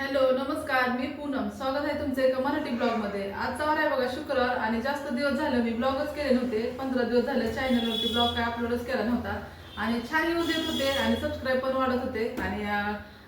Hello नमस्कार मी पूनम. स्वागत आहे तुमचे एका मराठी ब्लॉगमध्ये आजचा वार आहे बघा शुक्रवार आणि जास्त दिवस झालं मी ब्लॉगच केले नव्हते. पंधरा दिवस झाले चॅनलवरती ब्लॉग काय अपलोडच केला नव्हता. आणि छान येऊ देत होते आणि सबस्क्राईब पण वाढत होते. आणि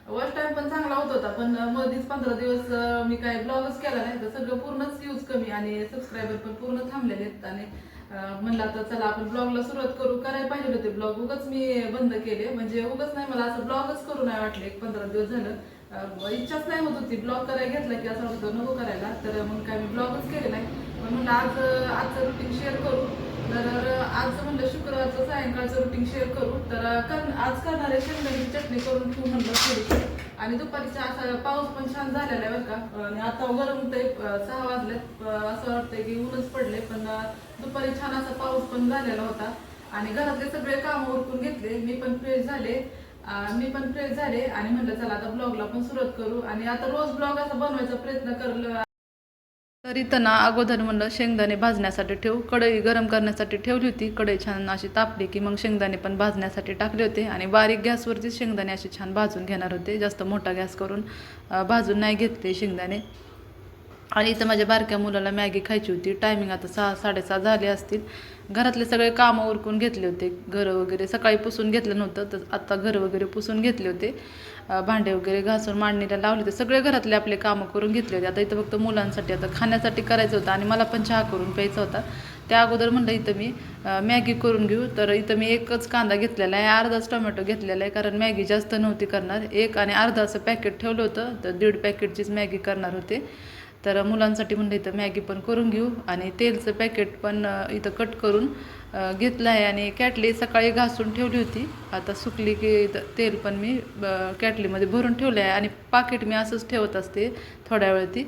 वॉच टाइम पण चांगला होत होता पण मधीच पंधरा दिवस मी काय ब्लॉगच केला नाही. तर सगळं पूर्णच यूज कमी आणि सबस्क्रायबर पण पूर्ण थांबलेले आहेत. आणि म्हणला म्हणलं चला आपण ब्लॉगला सुरुवात करू. करायला पाहिजे होते ब्लॉग उगाच मी बंद केले. म्हणजे उगाच नाही मला असं ब्लॉगच करू नाही वाटले. एक पंधरा दिवस झालं. इच्छाच नाही होत होती. ब्लॉग करायला घेतला की असं होतं नको करायला. तर मग काय मी ब्लॉगच केले नाही. पण म्हणलं आज आजचं रुटीन शेअर करू. तर आज म्हणलं शुक्रवारचं सायंकाळचं रुटीन शेअर करू. तर कर आज करणार आहे शेंगदाण्याची चटणी करून तू म्हणलं थोडी आणि दुपारीचा असा पाऊस पण छान झालेला आहे बरं का. आणि आता गरम ते सहा वाजलेत. असं वाटतंय की ऊनच पडले पण दुपारी छान असा पाऊस पण झालेला होता. आणि घरातले सगळे काम उरकून घेतले. मी पण फ्रेश झाले. मी पण फ्रेश झाले आणि म्हणलं चला आता ब्लॉगला पण सुरुवात करू. आणि आता रोज ब्लॉग असा बनवायचा प्रयत्न करल. तरी त्यांना अगोदर म्हणलं शेंगदाणे भाजण्यासाठी ठेवू. कढई गरम करण्यासाठी ठेवली होती. कढई छान अशी तापली की मग शेंगदाणे पण भाजण्यासाठी टाकले होते. आणि बारीक गॅसवरती शेंगदाणे असे छान भाजून घेणार होते. जास्त मोठा गॅस करून भाजून नाही घेतले शेंगदाणे. आणि इथं माझ्या बारक्या मुलाला मॅगी खायची होती. टायमिंग आता सहा साडेसहा झाले असतील. घरातले सगळे कामं उरकून घेतले होते. घरं वगैरे सकाळी पुसून घेतलं नव्हतं तर आत्ता घर वगैरे पुसून घेतले होते. भांडे वगैरे घासून मांडणीला लावले होते. सगळे घरातले आपले कामं करून घेतले होते. आता इथं फक्त मुलांसाठी आता खाण्यासाठी करायचं होतं आणि मला पण चहा करून प्यायचा होता. त्या अगोदर म्हणलं इथं मी मॅगी करून घेऊ. तर इथं मी एकच कांदा घेतलेला आहे अर्धाच टोमॅटो घेतलेला आहे. कारण मॅगी जास्त नव्हती करणार. एक आणि अर्धा असं पॅकेट ठेवलं होतं. तर दीड पॅकेटचीच मॅगी करणार होते. तर मुलांसाठी म्हणलं इथं मॅगी पण करून घेऊ आणि तेलचं पॅकेट पण इथं कट करून घेतलं आहे आणि कॅटली सकाळी घासून ठेवली होती. आता सुकली की इथं तेल पण मी कॅटलीमध्ये भरून ठेवलं आहे आणि पाकिट मी असंच ठेवत असते थोड्या वेळ ती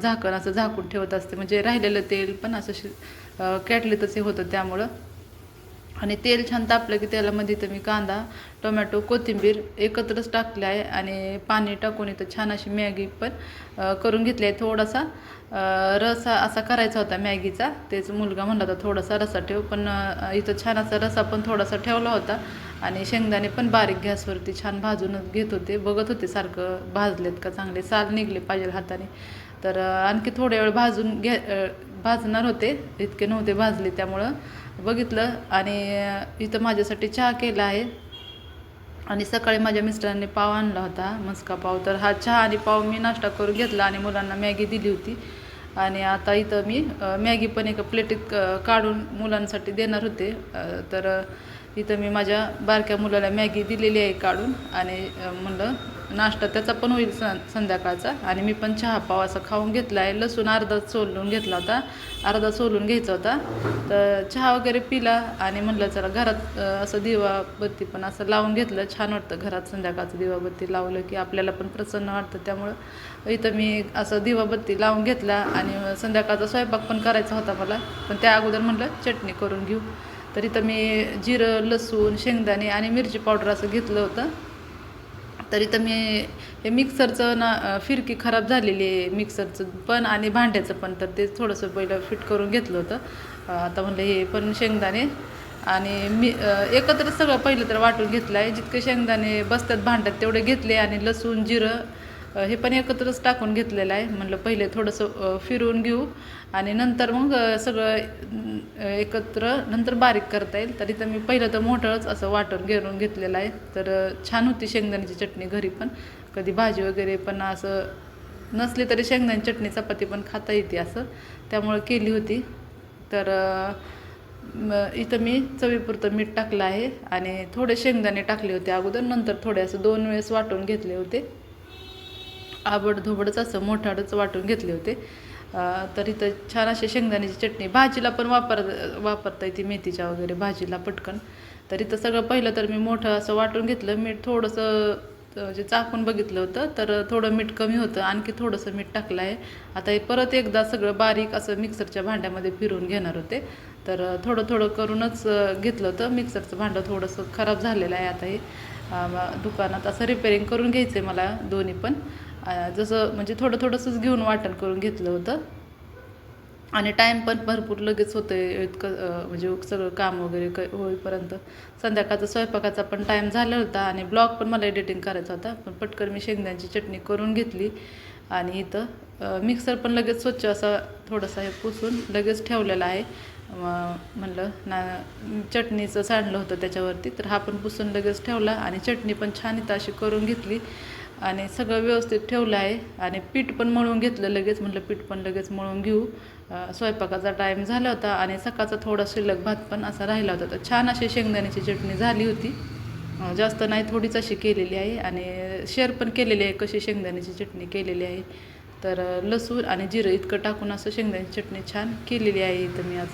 झाकण असं झाकून ठेवत असते. म्हणजे राहिलेलं तेल पण असं शि कॅटलीतच हे होतं त्यामुळं. आणि तेल छान तापलं की तेलामध्ये इथं मी कांदा टोमॅटो कोथिंबीर एकत्रच टाकले आहे आणि पाणी टाकून इथं छान अशी मॅगी पण करून घेतली आहे. थोडासा रसा असा करायचा होता मॅगीचा. तेच मुलगा म्हणला होता थोडासा रसा ठेव. पण इथं छान असा रसा पण थोडासा ठेवला होता आणि शेंगदाणे पण बारीक गॅसवरती छान भाजूनच घेत होते. बघत होते सारखं भाजलेत का चांगले? साल निघले पाहिजे हाताने. तर आणखी थोड्या वेळ भाजून घे भाजणार होते. इतके नव्हते भाजले त्यामुळं. बघितलं आणि इथं माझ्यासाठी चहा केला आहे. आणि सकाळी माझ्या मिस्टरांनी पाव आणला होता मस्का पाव. तर हा चहा आणि पाव मी नाश्ता करून घेतला आणि मुलांना मॅगी दिली होती. आणि आता इथं मी मॅगी पण एका प्लेटीत काढून मुलांसाठी देणार होते. तर इथं मी माझ्या बारक्या मुलाला मॅगी दिलेली आहे काढून. आणि म्हणलं नाश्ता त्याचा पण होईल सं संध्याकाळचा. आणि मी पण चहा पाव असा खाऊन घेतला आहे लसूण अर्धा सोलून घेतला होता. अर्धा सोलून घ्यायचा होता. तर चहा वगैरे पिला आणि म्हणलं चला घरात असं दिवाबत्ती पण असं लावून घेतलं. छान वाटतं घरात संध्याकाळचं दिवाबत्ती लावलं की आपल्याला पण प्रसन्न वाटतं. त्यामुळं इथं मी असं दिवाबत्ती लावून घेतला आणि संध्याकाळचा स्वयंपाक पण करायचा होता मला. पण त्या अगोदर म्हटलं चटणी करून घेऊ. तर इथं मी जिरं लसूण शेंगदाणे आणि मिरची पावडर असं घेतलं होतं. तरी तर मी हे मिक्सरचं ना फिरकी खराब झालेली आहे मिक्सरचं पण आणि भांड्याचं पण. तर ते थोडंसं पहिलं फिट करून घेतलं होतं. आता म्हणलं हे पण शेंगदाणे आणि मी एकत्र सगळं पहिलं तर वाटून घेतलं आहे जितके शेंगदाणे बसतात भांड्यात तेवढे घेतले आणि लसूण जिरं हे पण एकत्रच टाकून घेतलेलं आहे. म्हणलं पहिले थोडंसं फिरवून घेऊ. आणि नंतर मग सगळं एकत्र नंतर बारीक करता येईल. तरी तर मी पहिलं तर मोठंच असं वाटून घेरून घेतलेलं आहे. तर छान होती शेंगदाण्याची चटणी घरी पण. कधी भाजी वगैरे पण असं नसली तरी शेंगदाण्याची चटणी चपाती पण खाता येते असं. त्यामुळं केली होती. तर इथं मी चवीपुरतं मीठ टाकलं आहे. आणि थोडे शेंगदाणे टाकले होते अगोदर. नंतर थोडे असं दोन वेळेस वाटून घेतले होते. आबड धोबडच असं मोठाडच वाटून घेतले होते. तर इथं छान अशी शेंगदाण्याची चटणी. भाजीला पण वापर वापरता येते मेथीच्या वगैरे भाजीला पटकन. तर इथं सगळं पहिलं तर मी मोठं असं वाटून घेतलं. मीठ थोडंसं म्हणजे चाकून बघितलं होतं तर थोडं मीठ कमी होतं. आणखी थोडंसं मीठ टाकलं आहे आता हे परत एकदा सगळं बारीक असं मिक्सरच्या भांड्यामध्ये फिरवून घेणार होते. तर थोडं थोडं करूनच घेतलं होतं. मिक्सरचं भांडं थोडंसं खराब झालेलं आहे आता हे. दुकानात असं रिपेरिंग करून घ्यायचं आहे मला दोन्ही पण. जसं म्हणजे थोडं थोडंसंच घेऊन वाटण करून घेतलं होतं. आणि टाईम पण भरपूर लगेच होते आहे इतकं म्हणजे सगळं काम वगैरे क होईपर्यंत. संध्याकाळचा स्वयंपाकाचा पण टाईम झाला होता आणि ब्लॉग पण मला एडिटिंग करायचा होता. पण पटकन मी शेंगदाण्याची चटणी करून घेतली आणि इथं मिक्सर पण लगेच स्वच्छ असा थोडासा हे पुसून लगेच ठेवलेला आहे. म्हणलं ना चटणीचं सांडलं होतं त्याच्यावरती तर हा पण पुसून लगेच ठेवला आणि चटणी पण छान इथं अशी करून घेतली. आणि सगळं व्यवस्थित ठेवलं आहे. आणि पीठ पण मळून घेतलं लगेच म्हटलं पीठ पण लगेच मळून घेऊ. स्वयंपाकाचा टाईम झाला होता आणि सकाळचा थोडा शिल्लक भात पण असा राहिला होता. तर छान अशी शेंगदाण्याची चटणी झाली होती. जास्त नाही थोडीच अशी केलेली आहे. आणि शेअर पण केलेली आहे कशी शेंगदाण्याची चटणी केलेली आहे. तर लसूण आणि जिरं इतकं टाकून असं शेंगदाण्याची चटणी छान केलेली आहे इथं मी आज.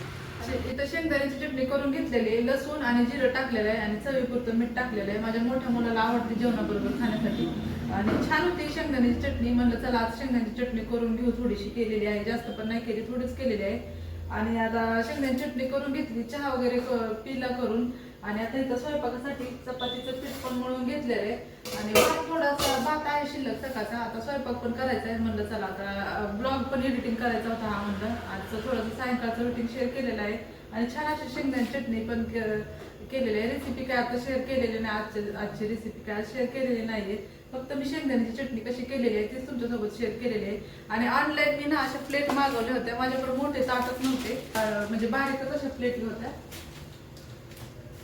इथं शेंगदाण्याची चटणी करून घेतलेली लसूण आणि जिरं टाकलेलं आहे आणि चवीपुरतं मीठ टाकलेलं आहे. माझ्या मोठ्या मुलाला आवडते जेवणाबरोबर खाण्यासाठी. आणि छान होती शेंगदाण्याची चटणी. म्हणलं चला आज शेंगदाण्याची चटणी करून घेऊ. थोडीशी केलेली आहे. जास्त पण नाही केली थोडीच केलेली आहे. आणि आता शेंगदाण्याची चटणी करून घेतली. चहा वगैरे पिला करून. आणि आता इथं स्वयंपाकासाठी चपातीचं पीठ पण मळून घेतलेलं आहे. आणि भात थोडासा भात आहे शिल्लक सकाळचा. आता स्वयंपाक पण करायचा आहे म्हणलं चला आता ब्लॉग पण एडिटिंग करायचा होता हा म्हणलं. आजचं थोडंसं सायंकाळचं रुटीन शेअर केलेलं आहे. आणि छान अशी शेंगदाणी चटणी पण के- केलेली आहे. रेसिपी काय आता शेअर केलेली नाही आजची आजची रेसिपी काय शेअर केलेली नाहीये. फक्त मी शेंगदाण्याची चटणी कशी केलेली आहे तीच तुमच्यासोबत शेअर केलेली आहे. आणि ऑनलाईन मी ना अशा प्लेट मागवल्या होत्या. माझ्याकडे मोठे ताटच नव्हते. म्हणजे बारीकच अशा प्लेटी होत्या.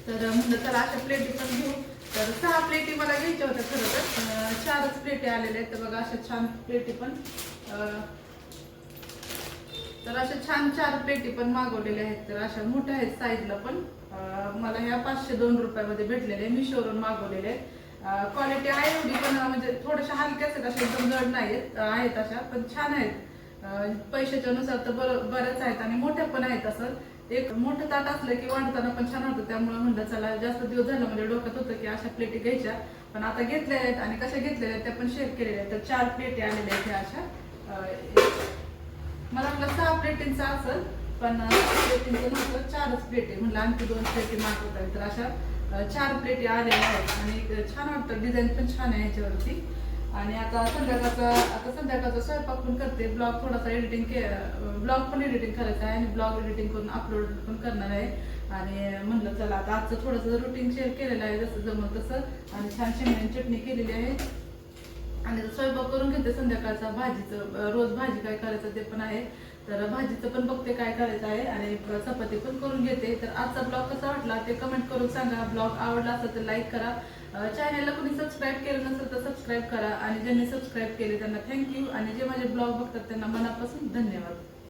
तर म्हणलं चला अशा प्लेटी पण घेऊ. तर सहा प्लेटी मला घ्यायच्या होत्या खरं तर चारच प्लेटी आलेल्या आहेत. तर बघा अशा छान प्लेटी पण तर अशा छान चार प्लेटी पण मागवलेल्या आहेत. तर अशा मोठ्या आहेत साईजला पण मला ह्या पाचशे दोन रुपयामध्ये भेटलेल्या आहे मिशोवरून मागवलेल्या आहेत. क्वालिटी आहे एवढी पण म्हणजे थोड्याशा हलक्याच आहेत अशा एकदम जड नाही आहेत आहेत अशा पण छान आहेत. पैशाच्या नुसार तर बर बऱ्याच आहेत आणि मोठ्या पण आहेत असं. एक मोठं ताट असलं की वाढताना पण छान होतं. त्यामुळे म्हणलं चला जास्त दिवस झालं म्हणजे डोक्यात होतं की अशा प्लेटी घ्यायच्या. पण आता घेतल्या आहेत आणि कशा घेतलेल्या आहेत त्या पण शेअर केलेल्या आहेत. तर चार प्लेटी आलेल्या आहेत ह्या अशा. मला वाटलं सहा प्लेटींचं असेल पण प्लेटींचं नव्हतं चारच प्लेटी म्हणलं आणखी दोन प्लेटी मागवत आहेत तर अशा चार प्लेटी आलेल्या आहेत. आणि छान वाटतं डिझाईन पण छान आहे ह्याच्यावरती. आणि आता संध्याकाळचा आता संध्याकाळचा स्वयंपाक पण करते. ब्लॉग थोडासा एडिटिंग के ब्लॉग पण एडिटिंग करायचा आहे आणि ब्लॉग एडिटिंग करून अपलोड पण करणार आहे. आणि म्हणलं चला आता आजचं थोडंसं रुटीन शेअर केलेलं आहे जसं जमल तसं. आणि छान शेंगदाणे चटणी केलेली आहे. आणि स्वयंपाक करून घेते संध्याकाळचा भाजीचं रोज भाजी काय करायचं ते पण आहे. तर भाजीचं पण बघते काय करायचं आहे. आणि चपाती पण करून घेते. तर आजचा ब्लॉग कसा वाटला ते कमेंट करून सांगा. ब्लॉग आवडला असेल तर लाईक करा. चॅनलला कोणी सबस्क्राईब केलं नसेल तर सबस्क्राईब करा. आणि ज्यांनी सबस्क्राईब केले त्यांना थँक्यू आणि जे माझे ब्लॉग बघतात त्यांना मनापासून धन्यवाद.